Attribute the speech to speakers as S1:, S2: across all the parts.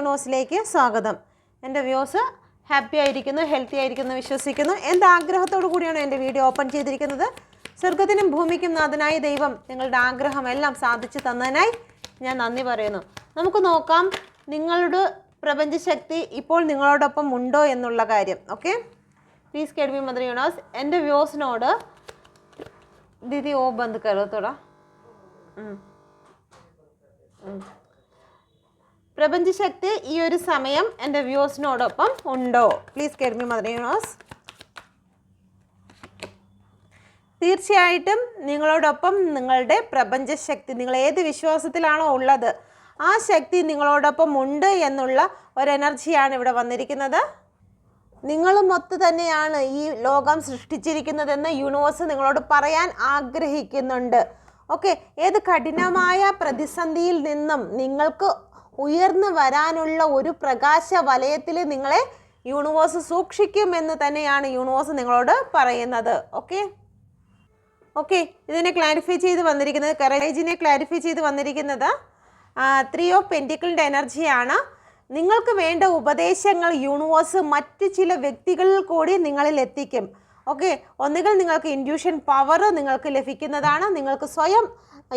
S1: യൂണിവേഴ്സിലേക്ക് സ്വാഗതം. എന്റെ views happy ആയിരിക്കുന്നു ഹെൽത്തി ആയിരിക്കുന്നു വിശ്വസിക്കുന്നു. എന്റെ ആഗ്രഹത്തോടു കൂടിയാണ് എന്റെ വീഡിയോ ഓപ്പൺ ചെയ്തിരിക്കുന്നത്? സ്വർഗത്തിനും ഭൂമിക്കും നാഥനായ ദൈവം നിങ്ങളുടെ ആഗ്രഹം എല്ലാം സാധിച്ചു തന്നതിനായി ഞാൻ നന്ദി പറയുന്നു. നമുക്ക് നോക്കാം നിങ്ങളുടെ പ്രപഞ്ചശക്തി ഇപ്പോൾ നിങ്ങളോടൊപ്പം ഉണ്ടോ എന്നുള്ള കാര്യം. Okay? Please guide me mother universe എന്റെ വ്യൂസിനോട് ദീദി ഓ ബന്ധുക്കരുത്തോടാ കരോ തോടാ ഉം. ഉം. പ്രപഞ്ചശക്തി ഈ ഒരു സമയം എന്റെ വ്യൂസിനോടൊപ്പം ഉണ്ടോ? Please care me mother universe തീർച്ചയായിട്ടും നിങ്ങളോടൊപ്പം നിങ്ങളുടെ പ്രപഞ്ചശക്തി നിങ്ങൾ ഏത് വിശ്വാസത്തിലാണോ ഉള്ളത് ആ ശക്തി നിങ്ങളോടൊപ്പം ഉണ്ട് എന്നുള്ള ഒരു എനർജിയാണ് ഇവിടെ വന്നിരിക്കുന്നത്. നിങ്ങളും മൊത്ത് തന്നെയാണ് ഈ ലോകം സൃഷ്ടിച്ചിരിക്കുന്നതെന്ന് യൂണിവേഴ്സ് നിങ്ങളോട് പറയാൻ ആഗ്രഹിക്കുന്നുണ്ട്. ഓക്കെ ഏത് കഠിനമായ പ്രതിസന്ധിയിൽ നിന്നും നിങ്ങൾക്ക് ഉയർന്നു വരാനുള്ള ഒരു പ്രകാശ വലയത്തിൽ നിങ്ങളെ യൂണിവേഴ്സ് സൂക്ഷിക്കും എന്ന് തന്നെയാണ് യൂണിവേഴ്സ് നിങ്ങളോട് പറയുന്നത്. ഓക്കെ? ഓക്കെ ഇതിനെ ക്ലാരിഫൈ ചെയ്ത് വന്നിരിക്കുന്നത് കറേജിനെ ക്ലാരിഫൈ ചെയ്ത് വന്നിരിക്കുന്നത് ത്രീ ഓഫ് പെന്റിക്കിളിന്റെ എനർജിയാണ് നിങ്ങൾക്ക് വേണ്ട ഉപദേശങ്ങൾ യൂണിവേഴ്സ് മറ്റ് ചില വ്യക്തികളിൽ കൂടി നിങ്ങളിൽ എത്തിക്കും. ഓക്കെ ഒന്നുകിൽ നിങ്ങൾക്ക് ഇൻഡ്യൂഷൻ പവർ നിങ്ങൾക്ക് ലഭിക്കുന്നതാണ് നിങ്ങൾക്ക് സ്വയം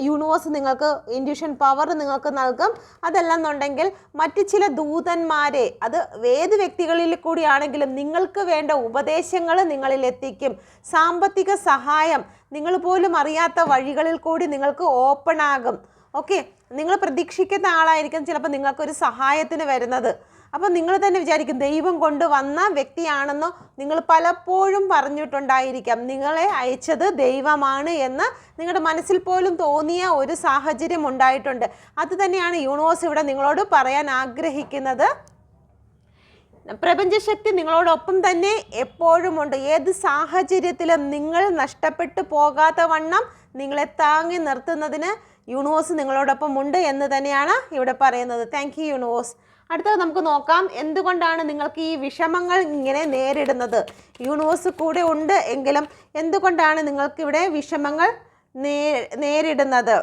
S1: യൂണിവേഴ്സ് നിങ്ങൾക്ക് ഇൻഡ്യൂഷൻ പവർ നിങ്ങൾക്ക് നൽകും. അതല്ലെന്നുണ്ടെങ്കിൽ മറ്റ് ചില ദൂതന്മാരെ അത് ഏത് വ്യക്തികളിൽ കൂടിയാണെങ്കിലും നിങ്ങൾക്ക് വേണ്ട ഉപദേശങ്ങൾ നിങ്ങളിൽ എത്തിക്കും. സാമ്പത്തിക സഹായം നിങ്ങൾ പോലും അറിയാത്ത വഴികളിൽ കൂടി നിങ്ങൾക്ക് ഓപ്പൺ ആകും. ഓക്കെ നിങ്ങൾ പ്രതീക്ഷിക്കുന്ന ആളായിരിക്കും ചിലപ്പോൾ നിങ്ങൾക്കൊരു സഹായത്തിന് വരുന്നത്. അപ്പോൾ നിങ്ങൾ തന്നെ വിചാരിക്കും ദൈവം കൊണ്ടുവന്ന വ്യക്തിയാണെന്നോ നിങ്ങൾ പലപ്പോഴും പറഞ്ഞിട്ടുണ്ടായിരിക്കാം. നിങ്ങളെ അയച്ചത് ദൈവമാണ് എന്ന് നിങ്ങളുടെ മനസ്സിൽ പോലും തോന്നിയ ഒരു സാഹചര്യം ഉണ്ടായിട്ടുണ്ട്. അത് തന്നെയാണ് യൂണിവേഴ്സ് ഇവിടെ നിങ്ങളോട് പറയാൻ ആഗ്രഹിക്കുന്നത്. പ്രപഞ്ചശക്തി നിങ്ങളോടൊപ്പം തന്നെ എപ്പോഴും ഉണ്ട് ഏത് സാഹചര്യത്തിലും നിങ്ങൾ നഷ്ടപ്പെട്ടു പോകാത്ത വണ്ണം നിങ്ങളെ താങ്ങി നിർത്തുന്നതിന് യൂണിവേഴ്സ് നിങ്ങളോടൊപ്പം ഉണ്ട് എന്ന് തന്നെയാണ് ഇവിടെ പറയുന്നത്. Thank you universe. അടുത്തത് നമുക്ക് നോക്കാം. എന്തുകൊണ്ടാണ് നിങ്ങൾക്ക് ഈ വിഷമങ്ങൾ ഇങ്ങനെ നേരിടുന്നത്? യൂണിവേഴ്സ് കൂടെ ഉണ്ട് എങ്കിലും എന്തുകൊണ്ടാണ് നിങ്ങൾക്കിവിടെ വിഷമങ്ങൾ നേ നേരിടുന്നത്?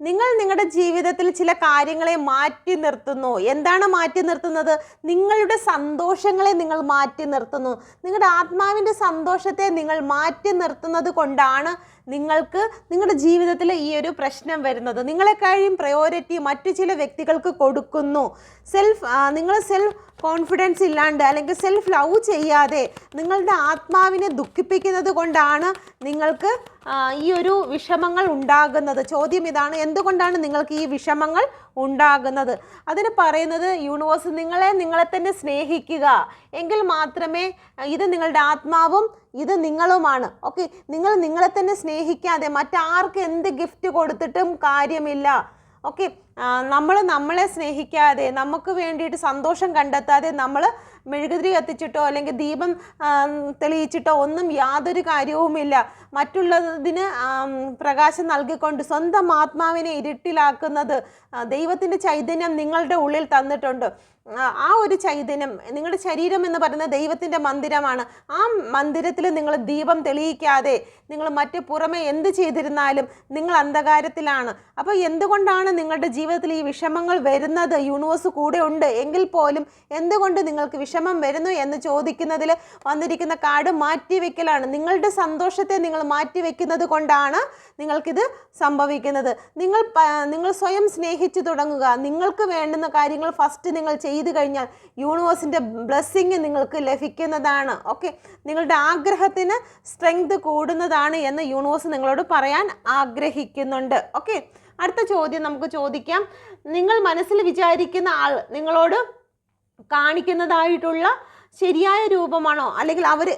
S1: നിങ്ങൾ നിങ്ങളുടെ ജീവിതത്തിൽ ചില കാര്യങ്ങളെ മാറ്റി നിർത്തുന്നു. എന്താണ് മാറ്റി നിർത്തുന്നത്? നിങ്ങളുടെ സന്തോഷങ്ങളെ നിങ്ങൾ മാറ്റി നിർത്തുന്നു. നിങ്ങളുടെ ആത്മാവിന്റെ സന്തോഷത്തെ നിങ്ങൾ മാറ്റി നിർത്തുന്നത് കൊണ്ടാണ് നിങ്ങൾക്ക് നിങ്ങളുടെ ജീവിതത്തിൽ ഈ ഒരു പ്രശ്നം വരുന്നത്. നിങ്ങളെക്കാളും പ്രയോറിറ്റി മറ്റു ചില വ്യക്തികൾക്ക് കൊടുക്കുന്നു. സെൽഫ് നിങ്ങൾ സെൽഫ് കോൺഫിഡൻസ് ഇല്ലാണ്ട് അല്ലെങ്കിൽ സെൽഫ് ലവ് ചെയ്യാതെ നിങ്ങളുടെ ആത്മാവിനെ ദുഃഖിപ്പിക്കുന്നത് കൊണ്ടാണ് നിങ്ങൾക്ക് ഈ ഒരു വിഷമങ്ങൾ ഉണ്ടാകുന്നത്. ചോദ്യം ഇതാണ് എന്തുകൊണ്ടാണ് നിങ്ങൾക്ക് ഈ വിഷമങ്ങൾ ഉണ്ടാകുന്നത്. അതിന് പറയുന്നത് യൂണിവേഴ്സ് നിങ്ങളെ നിങ്ങളെ തന്നെ സ്നേഹിക്കുക. എങ്കിൽ മാത്രമേ ഇത് നിങ്ങളുടെ ആത്മാവും ഇത് നിങ്ങളുമാണ്. ഓക്കെ? നിങ്ങൾ നിങ്ങളെ തന്നെ സ്നേഹിക്കാതെ മറ്റാർക്ക് എന്ത് ഗിഫ്റ്റ് കൊടുത്തിട്ടും കാര്യമില്ല. ഓക്കെ? നമ്മൾ നമ്മളെ സ്നേഹിക്കാതെ നമുക്ക് വേണ്ടിയിട്ട് സന്തോഷം കണ്ടെത്താതെ നമ്മൾ മെഴുകുതിരി കത്തിച്ചിട്ടോ അല്ലെങ്കിൽ ദീപം തെളിയിച്ചിട്ടോ ഒന്നും യാതൊരു കാര്യവുമില്ല. മറ്റുള്ളതിന് പ്രകാശം നൽകിക്കൊണ്ട് സ്വന്തം ആത്മാവിനെ ഇരുട്ടിലാക്കുന്നത് ദൈവത്തിന്റെ ചൈതന്യം നിങ്ങളുടെ ഉള്ളിൽ തന്നിട്ടുണ്ട്. ആ, ഒരു ചൈതന്യം നിങ്ങളുടെ ശരീരം എന്ന് പറയുന്നത് ദൈവത്തിന്റെ മന്ദിരമാണ്. ആ മന്ദിരത്തിൽ നിങ്ങൾ ദീപം തെളിയിക്കാതെ നിങ്ങൾ മറ്റ് പുറമെ എന്ത് ചെയ്തിരുന്നാലും നിങ്ങൾ അന്ധകാരത്തിലാണ്. അപ്പോൾ എന്തുകൊണ്ടാണ് നിങ്ങളുടെ ജീവിതത്തിൽ ഈ വിഷമങ്ങൾ വരുന്നത്? യൂണിവേഴ്സ് കൂടെ ഉണ്ട് എങ്കിൽ പോലും എന്തുകൊണ്ട് നിങ്ങൾക്ക് വിഷമം വരുന്നു എന്ന് ചോദിക്കുന്നതിൽ വന്നിരിക്കുന്ന കാർഡ് മാറ്റിവെക്കലാണ്. നിങ്ങളുടെ സന്തോഷത്തെ നിങ്ങൾ മാറ്റിവെക്കുന്നത് കൊണ്ടാണ് നിങ്ങൾക്കിത് സംഭവിക്കുന്നത്. നിങ്ങൾ നിങ്ങൾ സ്വയം സ്നേഹിച്ചു തുടങ്ങുക. നിങ്ങൾക്ക് വേണ്ടുന്ന കാര്യങ്ങൾ ഫസ്റ്റ് നിങ്ങൾ ചെയ്തു കഴിഞ്ഞാൽ യൂണിവേഴ്സിന്റെ ബ്ലെസ്സിങ് നിങ്ങൾക്ക് ലഭിക്കുന്നതാണ്. ഓക്കെ നിങ്ങളുടെ ആഗ്രഹത്തിന് സ്ട്രെങ്ത് കൂടുന്നതാണ് എന്ന് യൂണിവേഴ്സ് നിങ്ങളോട് പറയാൻ ആഗ്രഹിക്കുന്നുണ്ട്. ഓക്കെ അടുത്ത ചോദ്യം നമുക്ക് ചോദിക്കാം. നിങ്ങൾ മനസ്സിൽ വിചാരിക്കുന്ന ആൾ നിങ്ങളോട് കാണിക്കുന്നതായിട്ടുള്ള ശരിയായ രൂപമാണോ? അല്ലെങ്കിൽ അവർ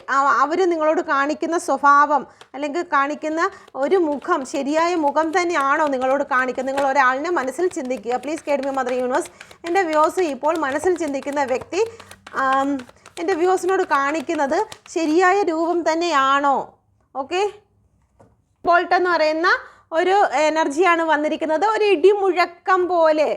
S1: അവർ നിങ്ങളോട് കാണിക്കുന്ന സ്വഭാവം അല്ലെങ്കിൽ കാണിക്കുന്ന ഒരു മുഖം ശരിയായ മുഖം തന്നെയാണോ നിങ്ങളോട് കാണിക്കുന്നത്? നിങ്ങൾ ഒരാളിനെ മനസ്സിൽ ചിന്തിക്കുക. Please guide me mother universe എന്റെ വ്യൂസ് ഇപ്പോൾ മനസ്സിൽ ചിന്തിക്കുന്ന വ്യക്തി എന്റെ വ്യൂസിനോട് കാണിക്കുന്നത് ശരിയായ രൂപം തന്നെയാണോ? ഓക്കെ ബോൾട്ട് എന്ന് പറയുന്ന ഒരു എനർജിയാണ് വന്നിരിക്കുന്നത്. ഒരു ഇടിമുഴക്കം പോലെ.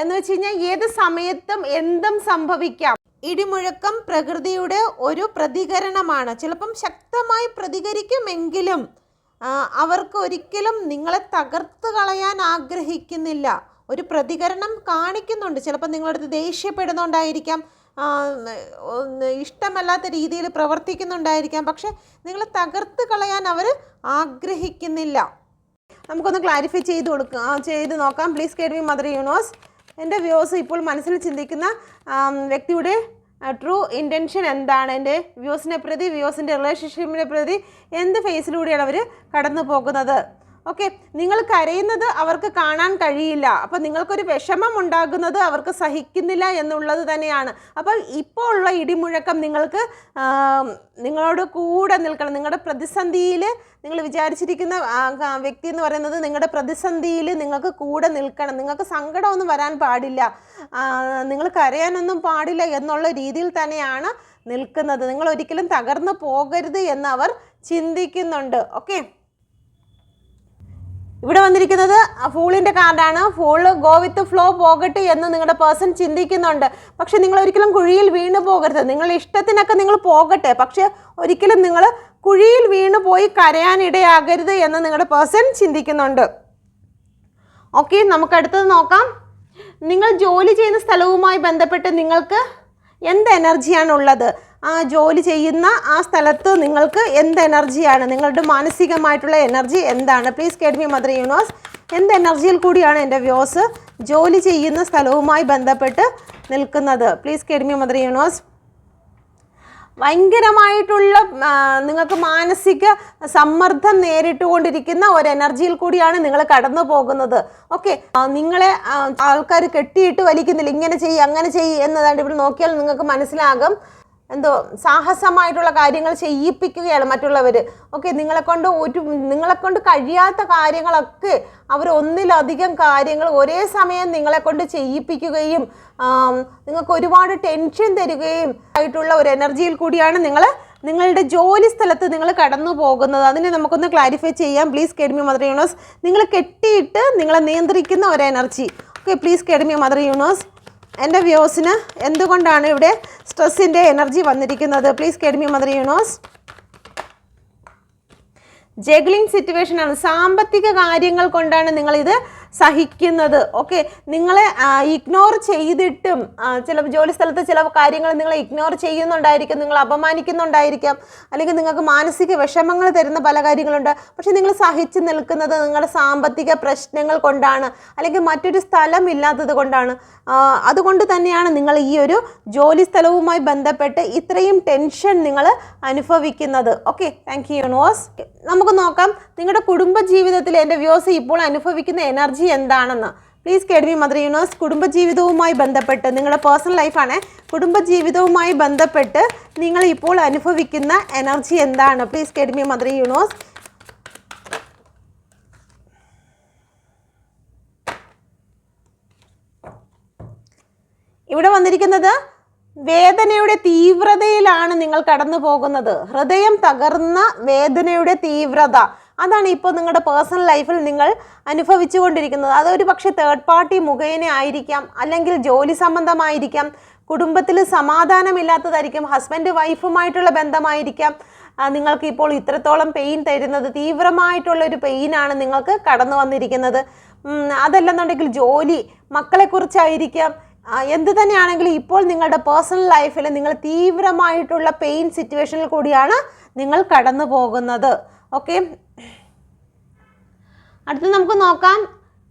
S1: എന്ന് വെച്ച് കഴിഞ്ഞാൽ ഏത് സമയത്തും എന്തും സംഭവിക്കാം. ഇടിമുഴക്കം പ്രകൃതിയുടെ ഒരു പ്രതികരണമാണ്. ചിലപ്പം ശക്തമായി പ്രതികരിക്കുമെങ്കിലും അവർക്ക് ഒരിക്കലും നിങ്ങളെ തകർത്ത് കളയാൻ ആഗ്രഹിക്കുന്നില്ല. ഒരു പ്രതികരണം കാണിക്കുന്നുണ്ട്. ചിലപ്പോൾ നിങ്ങളടുത്ത് ദേഷ്യപ്പെടുന്നുണ്ടായിരിക്കാം ഇഷ്ടമല്ലാത്ത രീതിയിൽ പ്രവർത്തിക്കുന്നുണ്ടായിരിക്കാം പക്ഷെ നിങ്ങളെ തകർത്ത് കളയാൻ അവർ ആഗ്രഹിക്കുന്നില്ല. നമുക്കൊന്ന് ക്ലാരിഫൈ ചെയ്ത് കൊടുക്കുക ആ, ചെയ്ത് നോക്കാം. Please guide we mother universe എന്റെ വ്യൂസ് ഇപ്പോൾ മനസ്സിൽ ചിന്തിക്കുന്ന വ്യക്തിയുടെ ട്രൂ ഇന്റൻഷൻ എന്താണ്? എന്റെ വ്യൂസിനെ പ്രതി വ്യൂസിന്റെ റിലേഷൻഷിപ്പിനെ പ്രതി എന്ത് ഫേസിലൂടെയാണ് അവർ കടന്നു പോകുന്നത് ഓക്കെ നിങ്ങൾ കരയുന്നത് അവർക്ക് കാണാൻ കഴിയില്ല. അപ്പോൾ നിങ്ങൾക്കൊരു വിഷമം ഉണ്ടാകുന്നത് അവർക്ക് സഹിക്കുന്നില്ല എന്നുള്ളത് തന്നെയാണ്. അപ്പോൾ ഇപ്പോൾ ഉള്ള ഇടിമുഴക്കം നിങ്ങൾക്ക് നിങ്ങളോട് കൂടെ നിൽക്കണം. നിങ്ങളുടെ പ്രതിസന്ധിയിൽ നിങ്ങൾ വിചാരിച്ചിരിക്കുന്ന വ്യക്തി എന്ന് പറയുന്നത് നിങ്ങളുടെ പ്രതിസന്ധിയിൽ നിങ്ങൾക്ക് കൂടെ നിൽക്കണം. നിങ്ങൾക്ക് സങ്കടമൊന്നും വരാൻ പാടില്ല. നിങ്ങൾ കരയാനൊന്നും പാടില്ല എന്നുള്ള രീതിയിൽ തന്നെയാണ് നിൽക്കുന്നത്. നിങ്ങൾ ഒരിക്കലും തകർന്നു പോകരുത് എന്ന് അവർ ചിന്തിക്കുന്നുണ്ട്. ഓക്കെ? ഇവിടെ വന്നിരിക്കുന്നത് ഫൂളിന്റെ കാർഡാണ് ഫൂൾ ഗോ വിത്ത് ഫ്ലോ പോകട്ടെ എന്ന് നിങ്ങളുടെ പേഴ്സൺ ചിന്തിക്കുന്നുണ്ട്. പക്ഷെ നിങ്ങൾ ഒരിക്കലും കുഴിയിൽ വീണു പോകരുത്. നിങ്ങളുടെ ഇഷ്ടത്തിനൊക്കെ നിങ്ങൾ പോകട്ടെ. പക്ഷെ ഒരിക്കലും നിങ്ങൾ കുഴിയിൽ വീണു പോയി കരയാനിടയാകരുത് എന്ന് നിങ്ങളുടെ പേഴ്സൺ ചിന്തിക്കുന്നുണ്ട്. ഓക്കെ നമുക്ക് അടുത്തത് നോക്കാം. നിങ്ങൾ ജോലി ചെയ്യുന്ന സ്ഥലവുമായി ബന്ധപ്പെട്ട് നിങ്ങൾക്ക് എന്ത് എനർജിയാണ് ഉള്ളത്? ആ ജോലി ചെയ്യുന്ന ആ സ്ഥലത്ത് നിങ്ങൾക്ക് എന്ത് എനർജിയാണ്? നിങ്ങളുടെ മാനസികമായിട്ടുള്ള എനർജി എന്താണ്? പ്ലീസ് കേട്ട് മി മദർ യൂണിവേഴ്സ് എന്ത് എനർജിയിൽ കൂടിയാണ് എന്റെ വ്യോസ്? ജോലി ചെയ്യുന്ന സ്ഥലവുമായി ബന്ധപ്പെട്ട് നിൽക്കുന്നത്. പ്ലീസ് കേട്ട് മി മദർ യൂണിവേഴ്സ് ഭയങ്കരമായിട്ടുള്ള നിങ്ങൾക്ക് മാനസിക സമ്മർദ്ദം നേരിട്ടുകൊണ്ടിരിക്കുന്ന ഒരു എനർജിയിൽ കൂടിയാണ് നിങ്ങൾ കടന്നു പോകുന്നത്. ഓക്കെ നിങ്ങളെ ആൾക്കാർ കെട്ടിയിട്ട് വലിക്കുന്നില്ല. ഇങ്ങനെ ചെയ്യ് അങ്ങനെ ചെയ്യ് എന്നതാണ്ട് ഇവിടെ നോക്കിയാൽ നിങ്ങൾക്ക് മനസ്സിലാകും. എന്തോ സാഹസമായിട്ടുള്ള കാര്യങ്ങൾ ചെയ്യിപ്പിക്കുകയാണ് മറ്റുള്ളവർ ഓക്കെ നിങ്ങളെക്കൊണ്ട് ഒരു നിങ്ങളെ കൊണ്ട് കഴിയാത്ത കാര്യങ്ങളൊക്കെ അവർ ഒന്നിലധികം കാര്യങ്ങൾ ഒരേ സമയം നിങ്ങളെക്കൊണ്ട് ചെയ്യിപ്പിക്കുകയും നിങ്ങൾക്ക് ഒരുപാട് ടെൻഷൻ തരികയും ആയിട്ടുള്ള ഒരു എനർജിയിൽ കൂടിയാണ് നിങ്ങൾ നിങ്ങളുടെ ജോലി സ്ഥലത്ത് നിങ്ങൾ കടന്നു പോകുന്നത്. അതിനെ നമുക്കൊന്ന് ക്ലാരിഫൈ ചെയ്യാം. പ്ലീസ് കെഡ്മി മദർ യൂണിവേഴ്സ് നിങ്ങൾ കെട്ടിയിട്ട് നിങ്ങളെ നിയന്ത്രിക്കുന്ന ഒരു energy. Okay please guide me mother universe എന്റെ വ്യൂസിന് എന്തുകൊണ്ടാണ് ഇവിടെ സ്ട്രെസ്സിന്റെ എനർജി വന്നിരിക്കുന്നത്? Please guide me mother universe. Juggling situation ആണ്. സാമ്പത്തിക കാര്യങ്ങൾ കൊണ്ടാണ് നിങ്ങളിത് സഹിക്കുന്നത്. ഓക്കെ നിങ്ങളെ ഇഗ്നോർ ചെയ്തിട്ടും ചില ജോലി സ്ഥലത്ത് ചില കാര്യങ്ങൾ നിങ്ങളെ ഇഗ്നോർ ചെയ്യുന്നുണ്ടായിരിക്കും നിങ്ങൾ അപമാനിക്കുന്നുണ്ടായിരിക്കാം അല്ലെങ്കിൽ നിങ്ങൾക്ക് മാനസിക വിഷമങ്ങൾ തരുന്ന പല കാര്യങ്ങളുണ്ട്. പക്ഷെ നിങ്ങൾ സഹിച്ചു നിൽക്കുന്നത് നിങ്ങളുടെ സാമ്പത്തിക പ്രശ്നങ്ങൾ കൊണ്ടാണ് അല്ലെങ്കിൽ മറ്റൊരു സ്ഥലം ഇല്ലാത്തത് കൊണ്ടാണ്. അതുകൊണ്ട് തന്നെയാണ് നിങ്ങൾ ഈ ഒരു ജോലി സ്ഥലവുമായി ബന്ധപ്പെട്ട് ഇത്രയും ടെൻഷൻ നിങ്ങൾ അനുഭവിക്കുന്നത്. ഓക്കെ താങ്ക് യു യൂണിവേഴ്സ് നമുക്ക് നോക്കാം. നിങ്ങളുടെ കുടുംബ ജീവിതത്തിൽ എന്റെ വ്യൂസ് ഇപ്പോൾ അനുഭവിക്കുന്ന എനർജി എന്താണെന്ന്? Please guide me mother universe. കുടുംബജീവിതവുമായി ബന്ധപ്പെട്ട് നിങ്ങളുടെ പേഴ്സണൽ ലൈഫാണ്. കുടുംബജീവിതവുമായി ബന്ധപ്പെട്ട് നിങ്ങൾ ഇപ്പോൾ അനുഭവിക്കുന്ന എനർജി എന്താണ്? Please guide me mother universe. ഇവിടെ വന്നിരിക്കുന്നത് വേദനയുടെ തീവ്രതയിലാണ് നിങ്ങൾ കടന്നു പോകുന്നത് ഹൃദയം തകർന്ന വേദനയുടെ തീവ്രത. അതാണ് ഇപ്പോൾ നിങ്ങളുടെ പേഴ്സണൽ ലൈഫിൽ നിങ്ങൾ അനുഭവിച്ചു കൊണ്ടിരിക്കുന്നത് അതൊരു പക്ഷേ തേർഡ് പാർട്ടി മുഖേന ആയിരിക്കാം അല്ലെങ്കിൽ ജോലി സംബന്ധമായിരിക്കാം കുടുംബത്തിൽ സമാധാനമില്ലാത്തതായിരിക്കും ഹസ്ബൻഡ് വൈഫുമായിട്ടുള്ള ബന്ധമായിരിക്കാം. നിങ്ങൾക്ക് ഇപ്പോൾ ഇത്രത്തോളം പെയിൻ തരുന്നത് തീവ്രമായിട്ടുള്ള ഒരു പെയിനാണ് നിങ്ങൾക്ക് കടന്നു വന്നിരിക്കുന്നത്. അതല്ലെന്നുണ്ടെങ്കിൽ ജോലി മക്കളെക്കുറിച്ചായിരിക്കാം. എന്ത് തന്നെയാണെങ്കിലും ഇപ്പോൾ നിങ്ങളുടെ പേഴ്സണൽ ലൈഫിൽ നിങ്ങൾ തീവ്രമായിട്ടുള്ള പെയിൻ സിറ്റുവേഷനിൽ കൂടിയാണ് നിങ്ങൾ കടന്നു പോകുന്നത്. ഓക്കെ അടുത്ത് നമുക്ക് നോക്കാം.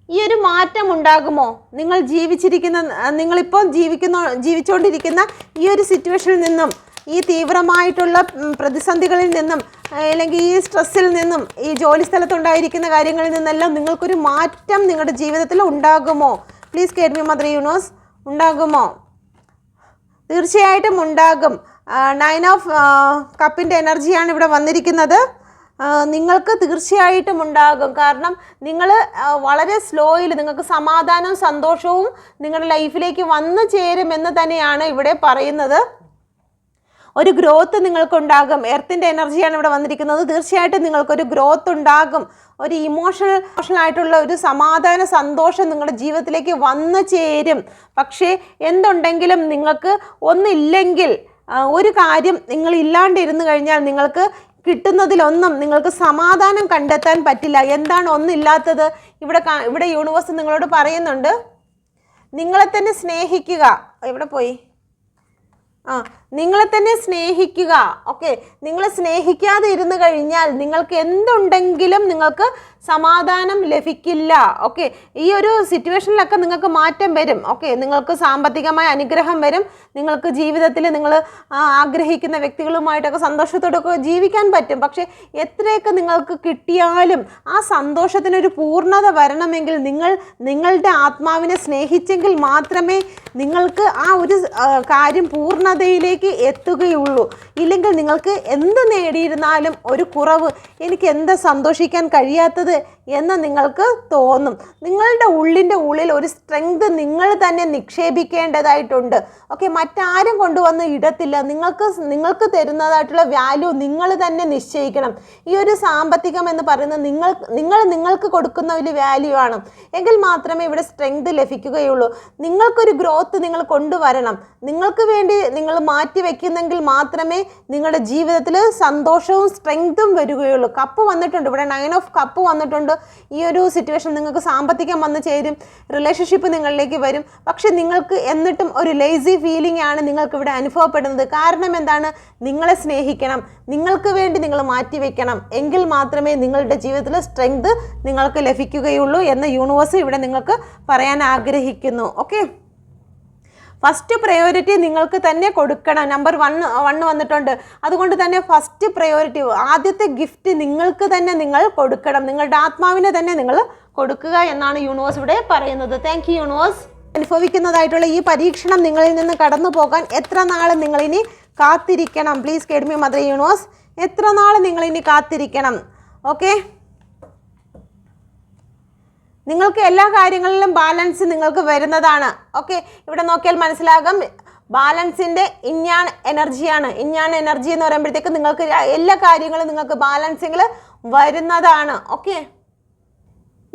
S1: ഈ ഒരു മാറ്റം ഉണ്ടാകുമോ? നിങ്ങൾ ജീവിച്ചിരിക്കുന്ന നിങ്ങളിപ്പോൾ ജീവിക്കുന്ന ജീവിച്ചുകൊണ്ടിരിക്കുന്ന ഈ ഒരു സിറ്റുവേഷനിൽ നിന്നും ഈ തീവ്രമായിട്ടുള്ള പ്രതിസന്ധികളിൽ നിന്നും അല്ലെങ്കിൽ ഈ സ്ട്രെസ്സിൽ നിന്നും ഈ ജോലി സ്ഥലത്തുണ്ടായിരിക്കുന്ന കാര്യങ്ങളിൽ നിന്നെല്ലാം നിങ്ങൾക്കൊരു മാറ്റം നിങ്ങളുടെ ജീവിതത്തിൽ ഉണ്ടാകുമോ? പ്ലീസ് കേട്ട് മി മദർ യൂണിവേഴ്സ് ഉണ്ടാകുമോ? തീർച്ചയായിട്ടും ഉണ്ടാകും. നയൻ ഓഫ് കപ്പിന്റെ എനർജിയാണ് ഇവിടെ വന്നിരിക്കുന്നത്. നിങ്ങൾക്ക് തീർച്ചയായിട്ടും ഉണ്ടാകും. കാരണം നിങ്ങൾ വളരെ സ്ലോയിൽ നിങ്ങൾക്ക് സമാധാനവും സന്തോഷവും നിങ്ങളുടെ ലൈഫിലേക്ക് വന്നു ചേരുമെന്ന് തന്നെയാണ് ഇവിടെ പറയുന്നത്. ഒരു ഗ്രോത്ത് നിങ്ങൾക്കുണ്ടാകും. എർത്തിന്റെ എനർജിയാണ് ഇവിടെ വന്നിരിക്കുന്നത്. തീർച്ചയായിട്ടും നിങ്ങൾക്കൊരു ഗ്രോത്ത് ഉണ്ടാകും. ഒരു ഇമോഷണൽ ഇമോഷണൽ ആയിട്ടുള്ള ഒരു സമാധാന സന്തോഷം നിങ്ങളുടെ ജീവിതത്തിലേക്ക് വന്നു ചേരും. പക്ഷേ എന്തുണ്ടെങ്കിലും നിങ്ങൾക്ക് ഒന്നില്ലെങ്കിൽ ഒരു കാര്യം നിങ്ങൾ ഇല്ലാണ്ടിരുന്നു കഴിഞ്ഞാൽ നിങ്ങൾക്ക് കിട്ടുന്നതിലൊന്നും നിങ്ങൾക്ക് സമാധാനം കണ്ടെത്താൻ പറ്റില്ല. എന്താണ് ഒന്നില്ലാത്തത്? ഇവിടെ ഇവിടെ യൂണിവേഴ്സ് നിങ്ങളോട് പറയുന്നുണ്ട്. നിങ്ങളെ തന്നെ സ്നേഹിക്കുക. എവിടെ പോയി? ആ നിങ്ങളെ തന്നെ സ്നേഹിക്കുക. ഓക്കെ നിങ്ങൾ സ്നേഹിക്കാതെ ഇരുന്ന് കഴിഞ്ഞാൽ നിങ്ങൾക്ക് എന്തുണ്ടെങ്കിലും നിങ്ങൾക്ക് സമാധാനം ലഭിക്കില്ല. ഓക്കെ ഈ ഒരു സിറ്റുവേഷനിലൊക്കെ നിങ്ങൾക്ക് മാറ്റം വരും. ഓക്കെ നിങ്ങൾക്ക് സാമ്പത്തികമായ അനുഗ്രഹം വരും. നിങ്ങൾക്ക് ജീവിതത്തിൽ നിങ്ങൾ ആഗ്രഹിക്കുന്ന വ്യക്തികളുമായിട്ടൊക്കെ സന്തോഷത്തോടൊക്കെ ജീവിക്കാൻ പറ്റും. പക്ഷേ എത്രയൊക്കെ നിങ്ങൾക്ക് കിട്ടിയാലും ആ സന്തോഷത്തിനൊരു പൂർണത വരണമെങ്കിൽ നിങ്ങൾ നിങ്ങളുടെ ആത്മാവിനെ സ്നേഹിച്ചെങ്കിൽ മാത്രമേ നിങ്ങൾക്ക് ആ ഒരു കാര്യം പൂർണതയിലേക്ക് എത്തുകയുള്ളൂ. ഇല്ലെങ്കിൽ നിങ്ങൾക്ക് എന്ത് നേടിയിരുന്നാലും ഒരു കുറവ് എനിക്ക് എന്ത് സന്തോഷിക്കാൻ കഴിയാത്തത് എന്ന് നിങ്ങൾക്ക് തോന്നും. നിങ്ങളുടെ ഉള്ളിന്റെ ഉള്ളിൽ ഒരു സ്ട്രെങ്ത് നിങ്ങൾ തന്നെ നിക്ഷേപിക്കേണ്ടതായിട്ടുണ്ട്. ഓക്കെ മറ്റാരും കൊണ്ടുവന്ന് ഇടത്തില്ല. നിങ്ങൾക്ക് നിങ്ങൾക്ക് തരുന്നതായിട്ടുള്ള വാല്യൂ നിങ്ങൾ തന്നെ നിശ്ചയിക്കണം. ഈ ഒരു സാമ്പത്തികം എന്ന് പറയുന്നത് നിങ്ങൾ നിങ്ങൾ നിങ്ങൾക്ക് കൊടുക്കുന്ന ഒരു വാല്യൂ ആണ്. എങ്കിൽ മാത്രമേ ഇവിടെ സ്ട്രെങ്ത് ലഭിക്കുകയുള്ളൂ. നിങ്ങൾക്കൊരു ഗ്രോത്ത് നിങ്ങൾ കൊണ്ടുവരണം. നിങ്ങൾക്ക് വേണ്ടി നിങ്ങൾ മാറ്റി വെക്കുന്നെങ്കിൽ മാത്രമേ നിങ്ങളുടെ ജീവിതത്തിൽ സന്തോഷവും സ്ട്രെങ്തും വരികയുള്ളൂ. കപ്പ് വന്നിട്ടുണ്ട്. ഇവിടെ നയൻ ഓഫ് കപ്പ് വന്നിട്ടുണ്ട്. ഈ ഒരു സിറ്റുവേഷൻ നിങ്ങൾക്ക് സാമ്പത്തികം വന്ന് ചേരും. റിലേഷൻഷിപ്പ് നിങ്ങളിലേക്ക് വരും. പക്ഷെ നിങ്ങൾക്ക് എന്നിട്ടും ഒരു ലേസി ഫീലിംഗ് ആണ് നിങ്ങൾക്ക് ഇവിടെ അനുഭവപ്പെടുന്നത്. കാരണം എന്താണ്? നിങ്ങളെ സ്നേഹിക്കണം. നിങ്ങൾക്ക് വേണ്ടി നിങ്ങൾ മാറ്റിവെക്കണം. എങ്കിൽ മാത്രമേ നിങ്ങളുടെ ജീവിതത്തിൽ സ്ട്രെങ്ത് നിങ്ങൾക്ക് ലഭിക്കുകയുള്ളൂ എന്ന യൂണിവേഴ്സ് ഇവിടെ നിങ്ങൾക്ക് പറയാൻ ആഗ്രഹിക്കുന്നു. ഓക്കെ ഫസ്റ്റ് പ്രയോറിറ്റി നിങ്ങൾക്ക് തന്നെ കൊടുക്കണം. നമ്പർ വൺ വൺ വന്നിട്ടുണ്ട്. അതുകൊണ്ട് തന്നെ ഫസ്റ്റ് പ്രയോറിറ്റി ആദ്യത്തെ ഗിഫ്റ്റ് നിങ്ങൾക്ക് തന്നെ നിങ്ങൾ കൊടുക്കണം. നിങ്ങളുടെ ആത്മാവിനെ തന്നെ നിങ്ങൾ കൊടുക്കുക എന്നാണ് യൂണിവേഴ്സ് ഇവിടെ പറയുന്നത്. താങ്ക് യു യൂണിവേഴ്സ് അനുഭവിക്കുന്നതായിട്ടുള്ള ഈ പരീക്ഷണം നിങ്ങളിൽ നിന്ന് കടന്നു പോകാൻ എത്ര നാൾ നിങ്ങളിനി കാത്തിരിക്കണം? പ്ലീസ് കേഡ്മി മദർ യൂണിവേഴ്സ് എത്ര നാൾ നിങ്ങളിനി കാത്തിരിക്കണം? ഓക്കെ നിങ്ങൾക്ക് എല്ലാ കാര്യങ്ങളിലും ബാലൻസ് നിങ്ങൾക്ക് വരുന്നതാണ്. ഓക്കെ ഇവിടെ നോക്കിയാൽ മനസ്സിലാകും. ബാലൻസിന്റെ ഇഞ്ഞാണ് എനർജിയാണ്. ഇഞ്ഞാണ് എനർജി എന്ന് പറയുമ്പോഴത്തേക്ക് നിങ്ങൾക്ക് എല്ലാ കാര്യങ്ങളും നിങ്ങൾക്ക് ബാലൻസിങ്ങിൽ വരുന്നതാണ്. ഓക്കെ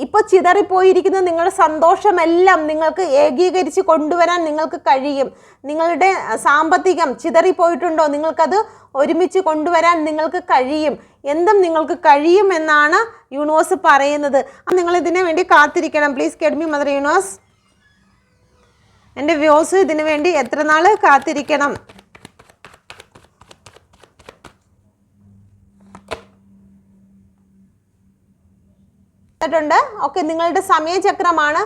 S1: ഇപ്പോൾ ചിതറിപ്പോയിരിക്കുന്ന നിങ്ങളുടെ സന്തോഷമെല്ലാം നിങ്ങൾക്ക് ഏകീകരിച്ച് കൊണ്ടുവരാൻ നിങ്ങൾക്ക് കഴിയും. നിങ്ങളുടെ സാമ്പത്തികം ചിതറിപ്പോയിട്ടുണ്ടോ? നിങ്ങൾക്കത് ഒരുമിച്ച് കൊണ്ടുവരാൻ നിങ്ങൾക്ക് കഴിയും. എന്തും നിങ്ങൾക്ക് കഴിയും എന്നാണ് യൂണിവേഴ്സ് പറയുന്നത്. നിങ്ങൾ ഇതിനു വേണ്ടി കാത്തിരിക്കണം. Please കെഡ്മി mother universe. എന്റെ വ്യൂസ് ഇതിനു വേണ്ടി എത്ര നാൾ കാത്തിരിക്കണം? ണ്ട് ഓക്കെ നിങ്ങളുടെ സമയചക്രമാണ്.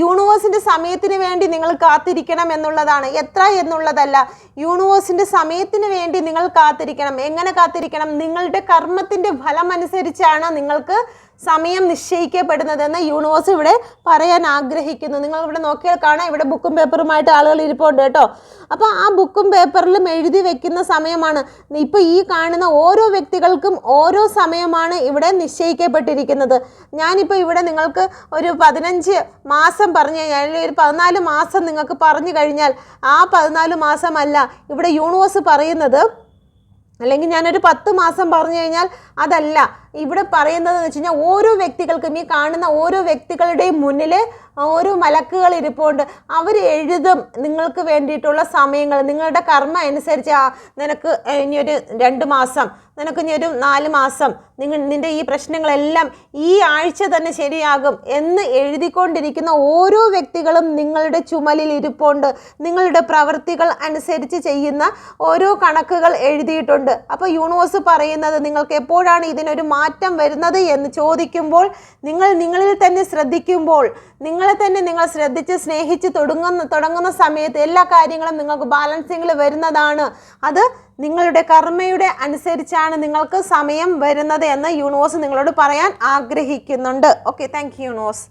S1: യൂണിവേഴ്സിന്റെ സമയത്തിന് വേണ്ടി നിങ്ങൾ കാത്തിരിക്കണം എന്നുള്ളതാണ്. എത്ര എന്നുള്ളതല്ല യൂണിവേഴ്സിന്റെ സമയത്തിന് വേണ്ടി നിങ്ങൾ കാത്തിരിക്കണം. എങ്ങനെ കാത്തിരിക്കണം? നിങ്ങളുടെ കർമ്മത്തിന്റെ ഫലമനുസരിച്ചാണ് നിങ്ങൾക്ക് സമയം നിശ്ചയിക്കപ്പെടുന്നതെന്ന് യൂണിവേഴ്സ് ഇവിടെ പറയാൻ ആഗ്രഹിക്കുന്നു. നിങ്ങൾ ഇവിടെ നോക്കിയാൽ കാണാം ഇവിടെ ബുക്കും പേപ്പറുമായിട്ട് ആളുകൾ ഇരിപ്പുണ്ട് കേട്ടോ. അപ്പോൾ ആ ബുക്കും പേപ്പറിലും എഴുതി വെക്കുന്ന സമയമാണ്. ഇപ്പോൾ ഈ കാണുന്ന ഓരോ വ്യക്തികൾക്കും ഓരോ സമയമാണ് ഇവിടെ നിശ്ചയിക്കപ്പെട്ടിരിക്കുന്നത്. ഞാനിപ്പോൾ ഇവിടെ നിങ്ങൾക്ക് ഒരു പതിനഞ്ച് മാസം പറഞ്ഞു കഴിഞ്ഞാൽ ഒരു പതിനാല് മാസം നിങ്ങൾക്ക് പറഞ്ഞു കഴിഞ്ഞാൽ ആ പതിനാല് മാസമല്ല. ഇവിടെ യൂണിവേഴ്സ് പറയുന്നത് അല്ലെങ്കിൽ ഞാനൊരു പത്ത് മാസം പറഞ്ഞു കഴിഞ്ഞാൽ അതല്ല. ഇവിടെ പറയുന്നത് എന്ന് വെച്ച് കഴിഞ്ഞാൽ ഓരോ വ്യക്തികൾക്കും ഈ കാണുന്ന ഓരോ വ്യക്തികളുടെയും മുന്നിൽ ഓരോ മലക്കുകൾ ഇരിപ്പുണ്ട്. അവർ എഴുതും നിങ്ങൾക്ക് വേണ്ടിയിട്ടുള്ള സമയങ്ങൾ. നിങ്ങളുടെ കർമ്മ അനുസരിച്ച് നിനക്ക് ഇനിയൊരു രണ്ട് മാസം നിനക്ക് ഇനിയൊരു നാല് മാസം നിങ്ങൾ നിന്റെ ഈ പ്രശ്നങ്ങളെല്ലാം ഈ ആഴ്ച തന്നെ ശരിയാകും എന്ന് എഴുതിക്കൊണ്ടിരിക്കുന്ന ഓരോ വ്യക്തികളും നിങ്ങളുടെ ചുമലിൽ ഇരിപ്പുണ്ട്. നിങ്ങളുടെ പ്രവൃത്തികൾ അനുസരിച്ച് ചെയ്യുന്ന ഓരോ കണക്കുകൾ എഴുതിയിട്ടുണ്ട്. അപ്പോൾ യൂണിവേഴ്സ് പറയുന്നത് നിങ്ങൾക്ക് എപ്പോഴാണ് ഇതിനൊരു മാറ്റം വരുന്നത് എന്ന് ചോദിക്കുമ്പോൾ നിങ്ങൾ നിങ്ങളിൽ തന്നെ ശ്രദ്ധിക്കുമ്പോൾ നിങ്ങളെ തന്നെ നിങ്ങൾ ശ്രദ്ധിച്ച് സ്നേഹിച്ച് തുടങ്ങുന്ന തുടങ്ങുന്ന സമയത്ത് എല്ലാ കാര്യങ്ങളും നിങ്ങൾക്ക് ബാലൻസിങ്ങിൽ വരുന്നതാണ്. അത് നിങ്ങളുടെ കർമ്മയുടെ അനുസരിച്ചാണ് നിങ്ങൾക്ക് സമയം വരുന്നത് എന്ന് യൂണിവേഴ്സ് നിങ്ങളോട് പറയാൻ ആഗ്രഹിക്കുന്നുണ്ട്. Okay thank universe.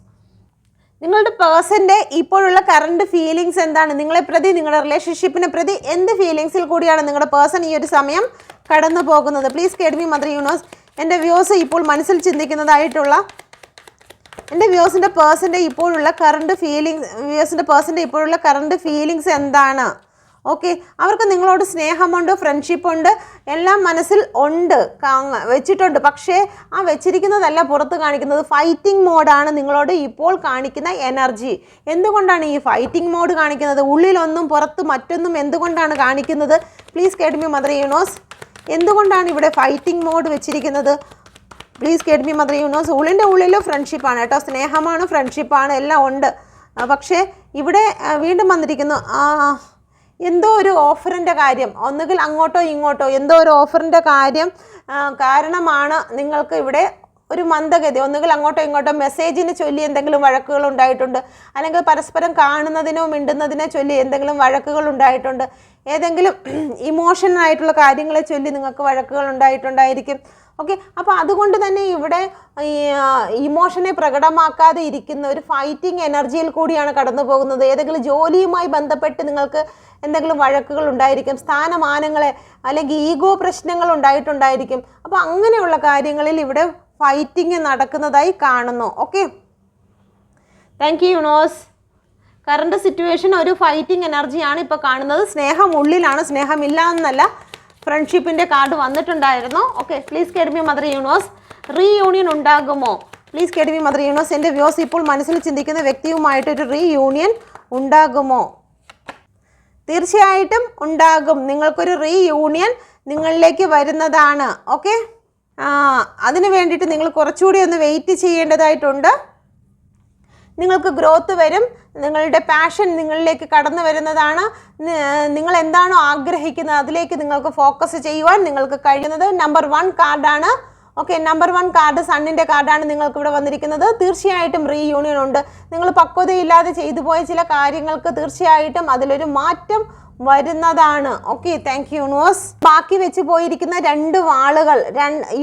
S1: നിങ്ങളുടെ പേഴ്സന്റെ ഇപ്പോഴുള്ള കറണ്ട് ഫീലിങ്സ് എന്താണ്? നിങ്ങളെ പ്രതി നിങ്ങളുടെ റിലേഷൻഷിപ്പിനെ പ്രതി എന്ത് ഫീലിങ്സിൽ കൂടിയാണ് നിങ്ങളുടെ പേഴ്സൺ ഈ ഒരു സമയം കടന്നു പോകുന്നത് please guide me mother universe. എന്റെ വ്യൂസ് ഇപ്പോൾ മനസ്സിൽ ചിന്തിക്കുന്നതായിട്ടുള്ള എന്റെ വ്യൂസിന്റെ പേഴ്സന്റെ ഇപ്പോഴുള്ള കറണ്ട് ഫീലിങ്സ് വ്യൂസിന്റെ പേഴ്സന്റെ ഇപ്പോഴുള്ള കറണ്ട് ഫീലിങ്സ് എന്താണ്? ഓക്കെ അവർക്ക് നിങ്ങളോട് സ്നേഹമുണ്ട് ഫ്രണ്ട്ഷിപ്പുണ്ട് എല്ലാം മനസ്സിൽ ഉണ്ട് വെച്ചിട്ടുണ്ട്. പക്ഷേ ആ വെച്ചിരിക്കുന്നതല്ല പുറത്ത് കാണിക്കുന്നത്. ഫൈറ്റിംഗ് മോഡാണ് നിങ്ങളോട് ഇപ്പോൾ കാണിക്കുന്ന എനർജി എന്തുകൊണ്ടാണ് ഈ ഫൈറ്റിംഗ് മോഡ് കാണിക്കുന്നത്? ഉള്ളിലൊന്നും പുറത്ത് മറ്റൊന്നും എന്തുകൊണ്ടാണ് കാണിക്കുന്നത്? പ്ലീസ് കേട്ട് മി മദർ യൂണോസ് എന്തുകൊണ്ടാണ് ഇവിടെ ഫൈറ്റിംഗ് മോഡ് വെച്ചിരിക്കുന്നത്? പ്ലീസ് കേട്ട് മി മദർ യൂണിവേഴ്സ് ഉള്ളിന്റെ ഉള്ളിൽ ഫ്രണ്ട്ഷിപ്പാണ് കേട്ടോ. സ്നേഹമാണ് ഫ്രണ്ട്ഷിപ്പാണ് എല്ലാം ഉണ്ട്. പക്ഷേ ഇവിടെ വീണ്ടും വന്നിരിക്കുന്നു. എന്തോ ഒരു ഓഫറിന്റെ കാര്യം. ഒന്നുകിൽ അങ്ങോട്ടോ ഇങ്ങോട്ടോ എന്തോ ഒരു ഓഫറിന്റെ കാര്യം കാരണമാണ് നിങ്ങൾക്ക് ഇവിടെ ഒരു മന്ദഗതി ഒന്നുകിൽ അങ്ങോട്ടോ ഇങ്ങോട്ടോ മെസ്സേജിന് ചൊല്ലി എന്തെങ്കിലും വഴക്കുകൾ ഉണ്ടായിട്ടുണ്ട്. അല്ലെങ്കിൽ പരസ്പരം കാണുന്നതിനോ മിണ്ടുന്നതിനെ ചൊല്ലി എന്തെങ്കിലും വഴക്കുകൾ ഉണ്ടായിട്ടുണ്ട്. ഏതെങ്കിലും ഇമോഷണൽ ആയിട്ടുള്ള കാര്യങ്ങളെ ചൊല്ലി നിങ്ങൾക്ക് വഴക്കുകൾ ഉണ്ടായിട്ടുണ്ടായിരിക്കും. ഓക്കെ അപ്പോൾ അതുകൊണ്ട് തന്നെ ഇവിടെ ഈ ഇമോഷനെ പ്രകടമാക്കാതെ ഇരിക്കുന്ന ഒരു ഫൈറ്റിംഗ് എനർജിയിൽ കൂടിയാണ് കടന്നു പോകുന്നത്. ഏതെങ്കിലും ജോലിയുമായി ബന്ധപ്പെട്ട് നിങ്ങൾക്ക് എന്തെങ്കിലും വഴക്കുകൾ ഉണ്ടായിരിക്കും. സ്ഥാനമാനങ്ങളെ അല്ലെങ്കിൽ ഈഗോ പ്രശ്നങ്ങൾ ഉണ്ടായിട്ടുണ്ടായിരിക്കും. അപ്പോൾ അങ്ങനെയുള്ള കാര്യങ്ങളിൽ ഇവിടെ ഫൈറ്റിംഗ് നടക്കുന്നതായി കാണുന്നു. Okay thank you യുണോസ് current situation ഒരു ഫൈറ്റിംഗ് എനർജിയാണ് ഇപ്പോൾ കാണുന്നത്. സ്നേഹം ഉള്ളിലാണ്. സ്നേഹമില്ല എന്നല്ല ഫ്രണ്ട്ഷിപ്പിന്റെ കാർഡ് വന്നിട്ടുണ്ടായിരുന്നു okay please guide me mother universe reunion ഉണ്ടാകുമോ? Please guide me mother universe എന്റെ വ്യൂസ് ഇപ്പോൾ മനസ്സിൽ ചിന്തിക്കുന്ന വ്യക്തിയുമായിട്ടൊരു റീയൂണിയൻ ഉണ്ടാകുമോ? തീർച്ചയായിട്ടും ഉണ്ടാകും. നിങ്ങൾക്കൊരു റീയൂണിയൻ നിങ്ങളിലേക്ക് വരുന്നതാണ്. ഓക്കെ അതിന് വേണ്ടിയിട്ട് നിങ്ങൾ കുറച്ചുകൂടി ഒന്ന് വെയിറ്റ് ചെയ്യേണ്ടതായിട്ടുണ്ട്. നിങ്ങൾക്ക് ഗ്രോത്ത് വരും. നിങ്ങളുടെ പാഷൻ നിങ്ങളിലേക്ക് കടന്നു വരുന്നതാണ്. നിങ്ങൾ എന്താണോ ആഗ്രഹിക്കുന്നത് അതിലേക്ക് നിങ്ങൾക്ക് ഫോക്കസ് ചെയ്യുവാൻ നിങ്ങൾക്ക് കഴിയുന്നത് നമ്പർ വൺ കാർഡാണ്. ഓക്കെ നമ്പർ വൺ കാർഡ് സണ്ണിന്റെ കാർഡാണ് നിങ്ങൾക്ക് ഇവിടെ വന്നിരിക്കുന്നത്. തീർച്ചയായിട്ടും റീയൂണിയൻ ഉണ്ട്. നിങ്ങൾ പക്വതയില്ലാതെ ചെയ്തു പോയ ചില കാര്യങ്ങൾക്ക് തീർച്ചയായിട്ടും അതിലൊരു മാറ്റം വരുന്നതാണ്. ഓക്കെ താങ്ക് യു യൂണിവേഴ്സ് ബാക്കി വെച്ച് പോയിരിക്കുന്ന രണ്ട് വാളുകൾ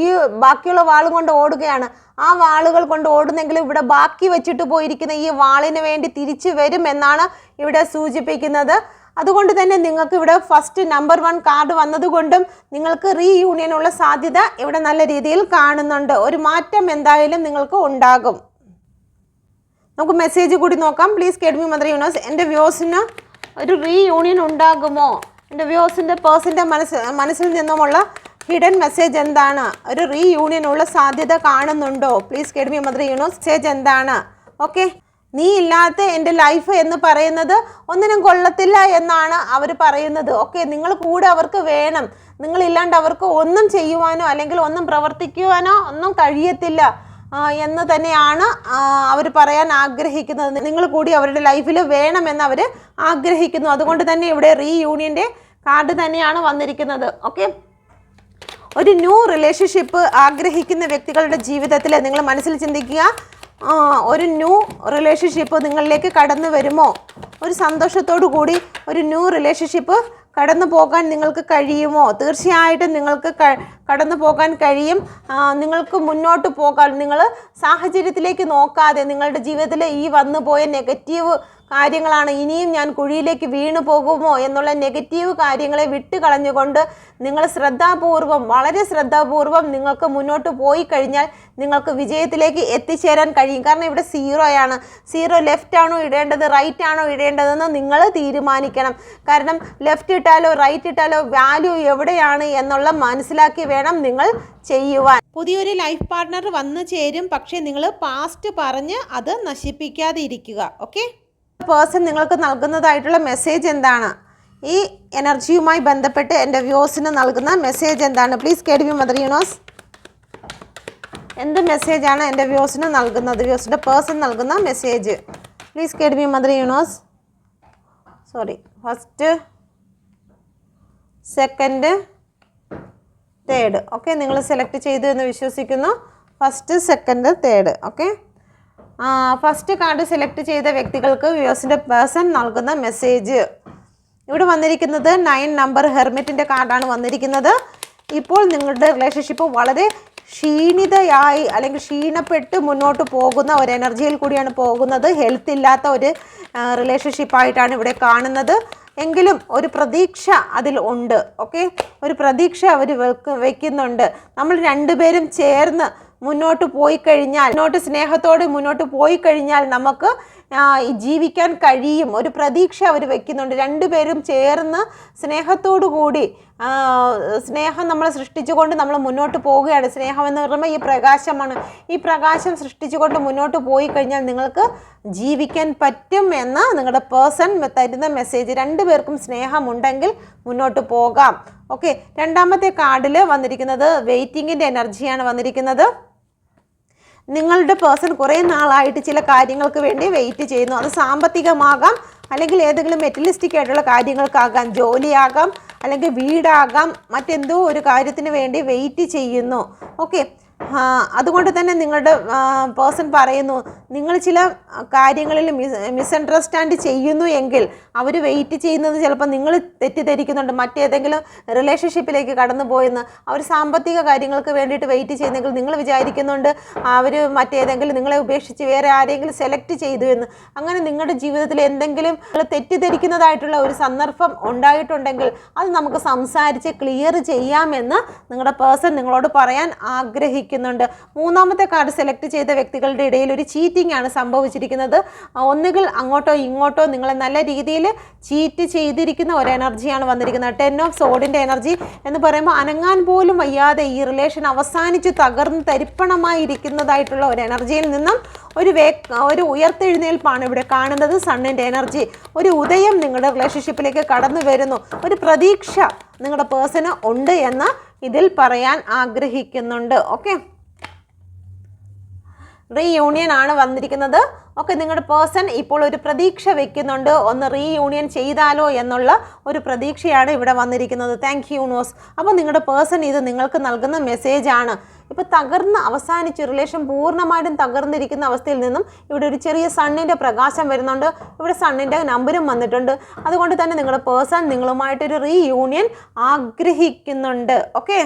S1: ഈ ബാക്കിയുള്ള വാളും കൊണ്ട് ഓടുകയാണ്. ആ വാളുകൾ കൊണ്ട് ഓടുന്നെങ്കിൽ ഇവിടെ ബാക്കി വെച്ചിട്ട് പോയിരിക്കുന്ന ഈ വാളിന് വേണ്ടി തിരിച്ചു വരും എന്നാണ് ഇവിടെ സൂചിപ്പിക്കുന്നത്. അതുകൊണ്ട് തന്നെ നിങ്ങൾക്ക് ഇവിടെ ഫസ്റ്റ് നമ്പർ വൺ കാർഡ് വന്നതുകൊണ്ടും നിങ്ങൾക്ക് റീയൂണിയനുള്ള സാധ്യത ഇവിടെ നല്ല രീതിയിൽ കാണുന്നുണ്ട്. ഒരു മാറ്റം എന്തായാലും നിങ്ങൾക്ക് ഉണ്ടാകും. നമുക്ക് മെസ്സേജ് കൂടി നോക്കാം. പ്ലീസ് കേഡ്മി മദർ യൂണിവേഴ്സ് എന്റെ വ്യൂസിന് ഒരു റീയൂണിയൻ ഉണ്ടാകുമോ? എന്റെ വ്യൂസിന്റെ പേഴ്സിന്റെ മനസ്സ് മനസ്സിൽ നിന്നുമുള്ള ഹിഡൻ മെസ്സേജ് എന്താണ്? ഒരു റീയൂണിയൻ ഉള്ള സാധ്യത കാണുന്നുണ്ടോ? പ്ലീസ് കേഡ്മി മദർ യൂണോ മെസ്സേജ് എന്താണ്? ഓക്കെ നീ ഇല്ലാത്ത എന്റെ ലൈഫ് എന്ന് പറയുന്നത് ഒന്നിനും കൊള്ളത്തില്ല എന്നാണ് അവർ പറയുന്നത്. ഓക്കെ നിങ്ങൾ കൂടെ അവർക്ക് വേണം. നിങ്ങളില്ലാണ്ട് അവർക്ക് ഒന്നും ചെയ്യുവാനോ അല്ലെങ്കിൽ ഒന്നും പ്രവർത്തിക്കുവാനോ ഒന്നും കഴിയത്തില്ല. എന്ന് തന്നെയാണ് അവർ പറയാൻ ആഗ്രഹിക്കുന്നത്. നിങ്ങൾ കൂടി അവരുടെ ലൈഫിൽ വേണമെന്ന് അവർ ആഗ്രഹിക്കുന്നു. അതുകൊണ്ട് തന്നെ ഇവിടെ റീയൂണിയന്റെ കാർഡ് തന്നെയാണ് വന്നിരിക്കുന്നത്. ഓക്കെ ഒരു ന്യൂ റിലേഷൻഷിപ്പ് ആഗ്രഹിക്കുന്ന വ്യക്തികളുടെ ജീവിതത്തിൽ നിങ്ങൾ മനസ്സിൽ ചിന്തിക്കുക ഒരു ന്യൂ റിലേഷൻഷിപ്പ് നിങ്ങളിലേക്ക് കടന്നു വരുമോ? ഒരു സന്തോഷത്തോടു കൂടി ഒരു ന്യൂ റിലേഷൻഷിപ്പ് കടന്നു പോകാൻ നിങ്ങൾക്ക് കഴിയുമോ? തീർച്ചയായിട്ടും നിങ്ങൾക്ക് കടന്നു പോകാൻ കഴിയും. നിങ്ങൾക്ക് മുന്നോട്ട് പോകാൻ നിങ്ങൾ സാഹചര്യത്തിലേക്ക് നോക്കാതെ നിങ്ങളുടെ ജീവിതത്തിൽ ഈ വന്നു പോയ നെഗറ്റീവ് കാര്യങ്ങളാണ്. ഇനിയും ഞാൻ കുഴിയിലേക്ക് വീണു പോകുമോ എന്നുള്ള നെഗറ്റീവ് കാര്യങ്ങളെ വിട്ട് കളഞ്ഞുകൊണ്ട് നിങ്ങൾ ശ്രദ്ധാപൂർവം വളരെ ശ്രദ്ധാപൂർവം നിങ്ങൾക്ക് മുന്നോട്ട് പോയി കഴിഞ്ഞാൽ നിങ്ങൾക്ക് വിജയത്തിലേക്ക് എത്തിച്ചേരാൻ കഴിയും. കാരണം ഇവിടെ സീറോയാണ് സീറോ ലെഫ്റ്റ് ആണോ ഇടേണ്ടത് റൈറ്റ് ആണോ ഇടേണ്ടതെന്ന് നിങ്ങൾ തീരുമാനിക്കണം. കാരണം ലെഫ്റ്റ് ഇട്ടാലോ റൈറ്റ് ഇട്ടാലോ വാല്യൂ എവിടെയാണ് എന്നുള്ള മനസ്സിലാക്കി വേണം നിങ്ങൾ ചെയ്യുവാൻ. പുതിയൊരു ലൈഫ് പാർട്ട്ണർ വന്നു ചേരും. പക്ഷേ നിങ്ങൾ പാസ്റ്റ് പറഞ്ഞ് അത് നശിപ്പിക്കാതെ ഇരിക്കുക ഓക്കെ പേഴ്സൺ നിങ്ങൾക്ക് നൽകുന്നതായിട്ടുള്ള മെസ്സേജ് എന്താണ്? ഈ എനർജിയുമായി ബന്ധപ്പെട്ട് എന്റെ വ്യൂസിന് നൽകുന്ന മെസ്സേജ് എന്താണ്? പ്ലീസ് കേട്ട് വി മദർ യൂണോസ് എന്ത് മെസ്സേജാണ് എന്റെ വ്യൂസിന് നൽകുന്നത്? വ്യൂസിന്റെ പേഴ്സൺ നൽകുന്ന മെസ്സേജ് പ്ലീസ് കേട്ട് we mother യൂണോസ് sorry first second third okay നിങ്ങൾ സെലക്ട് ചെയ്തു എന്ന് വിശ്വസിക്കുന്നു. First second third okay first card select ചെയ്ത വ്യക്തികൾക്ക് വ്യൂസിന്റെ പേഴ്സൺ നൽകുന്ന മെസ്സേജ് ഇവിടെ വന്നിരിക്കുന്നത് നയൻ നമ്പർ ഹെർമിറ്റിന്റെ കാർഡാണ് വന്നിരിക്കുന്നത്. ഇപ്പോൾ നിങ്ങളുടെ റിലേഷൻഷിപ്പ് വളരെ ക്ഷീണിതയായി അല്ലെങ്കിൽ ക്ഷീണപ്പെട്ട് മുന്നോട്ട് പോകുന്ന ഒരു എനർജിയിൽ കൂടിയാണ് പോകുന്നത്. ഹെൽത്ത് ഇല്ലാത്ത ഒരു റിലേഷൻഷിപ്പായിട്ടാണ് ഇവിടെ കാണുന്നത്. എങ്കിലും ഒരു പ്രതീക്ഷ അതിൽ ഉണ്ട്. ഓക്കെ ഒരു പ്രതീക്ഷ അവർ വെക്കുന്നുണ്ട്. നമ്മൾ രണ്ടുപേരും ചേർന്ന് മുന്നോട്ട് പോയി കഴിഞ്ഞാൽ മുന്നോട്ട് സ്നേഹത്തോടെ മുന്നോട്ട് പോയി കഴിഞ്ഞാൽ നമുക്ക് ജീവിക്കാൻ കഴിയും. ഒരു പ്രതീക്ഷ അവർ വെക്കുന്നുണ്ട്. രണ്ടുപേരും ചേർന്ന് സ്നേഹത്തോടു കൂടി സ്നേഹം നമ്മൾ സൃഷ്ടിച്ചുകൊണ്ട് നമ്മൾ മുന്നോട്ട് പോവുകയാണ്. സ്നേഹം എന്ന് പറയുമ്പോൾ ഈ പ്രകാശമാണ്. ഈ പ്രകാശം സൃഷ്ടിച്ചുകൊണ്ട് മുന്നോട്ട് പോയി കഴിഞ്ഞാൽ നിങ്ങൾക്ക് ജീവിക്കാൻ പറ്റും എന്ന് നിങ്ങളുടെ പേഴ്സൺ തരുന്ന മെസ്സേജ്. രണ്ടുപേർക്കും സ്നേഹമുണ്ടെങ്കിൽ മുന്നോട്ട് പോകാം. ഓക്കെ. രണ്ടാമത്തെ കാർഡിൽ വന്നിരിക്കുന്നത് വെയിറ്റിങ്ങിന്റെ എനർജിയാണ് വന്നിരിക്കുന്നത്. നിങ്ങളുടെ പേഴ്സൺ കുറേ നാളായിട്ട് ചില കാര്യങ്ങൾക്ക് വേണ്ടി വെയിറ്റ് ചെയ്യുന്നു. അത് സാമ്പത്തികമാകാം അല്ലെങ്കിൽ ഏതെങ്കിലും മെറ്റലിസ്റ്റിക് ആയിട്ടുള്ള കാര്യങ്ങൾക്കാകാം ജോലിയാകാം അല്ലെങ്കിൽ വീടാകാം മറ്റെന്തോ ഒരു കാര്യത്തിന് വേണ്ടി വെയിറ്റ് ചെയ്യുന്നു. ഓക്കെ അതുകൊണ്ട് തന്നെ നിങ്ങളുടെ പേഴ്സൺ പറയുന്നു നിങ്ങൾ ചില കാര്യങ്ങളിൽ മിസ് മിസ്അണ്ടർസ്റ്റാൻഡ് ചെയ്യുന്നു എങ്കിൽ അവർ വെയിറ്റ് ചെയ്യുന്നത് ചിലപ്പോൾ നിങ്ങൾ തെറ്റിദ്ധരിക്കുന്നുണ്ട്. മറ്റേതെങ്കിലും റിലേഷൻഷിപ്പിലേക്ക് കടന്നു പോയെന്ന് അവർ സാമ്പത്തിക കാര്യങ്ങൾക്ക് വേണ്ടിയിട്ട് വെയിറ്റ് ചെയ്യുന്നെങ്കിൽ നിങ്ങൾ വിചാരിക്കുന്നുണ്ട് അവർ മറ്റേതെങ്കിലും നിങ്ങളെ ഉപേക്ഷിച്ച് വേറെ ആരെങ്കിലും സെലക്ട് ചെയ്തു എന്ന്. അങ്ങനെ നിങ്ങളുടെ ജീവിതത്തിൽ എന്തെങ്കിലും തെറ്റിദ്ധരിക്കുന്നതായിട്ടുള്ള ഒരു സന്ദർഭം ഉണ്ടായിട്ടുണ്ടെങ്കിൽ അത് നമുക്ക് സംസാരിച്ച് ക്ലിയർ ചെയ്യാമെന്ന് നിങ്ങളുടെ പേഴ്സൺ നിങ്ങളോട് പറയാൻ ആഗ്രഹിക്കുന്നുണ്ട് മൂന്നാമത്തെ കാർഡ് സെലക്ട് ചെയ്ത വ്യക്തികളുടെ ഇടയിൽ ഒരു ചീറ്റിംഗ് ആണ് സംഭവിച്ചിരിക്കുന്നത്. ഒന്നുകിൽ അങ്ങോട്ടോ ഇങ്ങോട്ടോ നിങ്ങളെ നല്ല രീതിയിൽ ചീറ്റ് ചെയ്തിരിക്കുന്ന ഒരു എനർജിയാണ് വന്നിരിക്കുന്നത്. ടെൻ ഓഫ് സോഡിന്റെ എനർജി എന്ന് പറയുമ്പോൾ അനങ്ങാൻ പോലും വയ്യാതെ ഈ റിലേഷൻ അവസാനിച്ച് തകർന്ന് തരിപ്പണമായിരിക്കുന്നതായിട്ടുള്ള ഒരു എനർജിയിൽ നിന്നും ഒരു വേ ഒരു ഉയർത്തെഴുന്നേൽപ്പാണ് ഇവിടെ കാണുന്നത് സണ്ണിന്റെ എനർജി ഒരു ഉദയം നിങ്ങളുടെ റിലേഷൻഷിപ്പിലേക്ക് കടന്നു വരുന്നു. ഒരു പ്രതീക്ഷ നിങ്ങളുടെ പേഴ്സണ് ഉണ്ട് എന്ന് ഇതിൽ പറയാൻ ആഗ്രഹിക്കുന്നുണ്ട്. ഓക്കെ റീയൂണിയൻ ആണ് വന്നിരിക്കുന്നത്. ഓക്കെ നിങ്ങളുടെ പേഴ്സൺ ഇപ്പോൾ ഒരു പ്രതീക്ഷ വെക്കുന്നുണ്ട്. ഒന്ന് റീയൂണിയൻ ചെയ്താലോ എന്നുള്ള ഒരു പ്രതീക്ഷയാണ് ഇവിടെ വന്നിരിക്കുന്നത്. താങ്ക് യു നോസ് അപ്പോൾ നിങ്ങളുടെ പേഴ്സൺ ഇത് നിങ്ങൾക്ക് നൽകുന്ന മെസ്സേജ് ആണ്. ഇപ്പോൾ തകർന്ന് അവസാനിച്ച് റിലേഷൻ പൂർണമായിട്ടും തകർന്നിരിക്കുന്ന അവസ്ഥയിൽ നിന്നും ഇവിടെ ഒരു ചെറിയ സണ്ണിന്റെ പ്രകാശം വരുന്നുണ്ട്. ഇവിടെ സണ്ണിന്റെ നമ്പരും വന്നിട്ടുണ്ട്. അതുകൊണ്ട് തന്നെ നിങ്ങളുടെ പേഴ്സൺ നിങ്ങളുമായിട്ടൊരു റീയൂണിയൻ ആഗ്രഹിക്കുന്നുണ്ട്. ഓക്കെ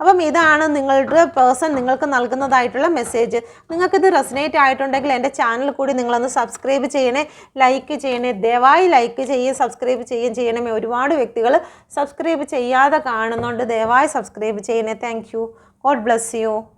S1: അപ്പം ഇതാണ് നിങ്ങളുടെ പേഴ്സൺ നിങ്ങൾക്ക് നൽകുന്നതായിട്ടുള്ള മെസ്സേജ്. നിങ്ങൾക്കിത് റെസനേറ്റ് ആയിട്ടുണ്ടെങ്കിൽ എന്റെ ചാനൽ കൂടി നിങ്ങളൊന്ന് സബ്സ്ക്രൈബ് ചെയ്യണേ ലൈക്ക് ചെയ്യണേ ദയവായി ലൈക്ക് ചെയ്യുകയും സബ്സ്ക്രൈബ് ചെയ്യുകയും ചെയ്യണമേ ഒരുപാട് വ്യക്തികൾ സബ്സ്ക്രൈബ് ചെയ്യാതെ കാണുന്നുണ്ട്. ദയവായി സബ്സ്ക്രൈബ് ചെയ്യണേ. Thank you. God bless you.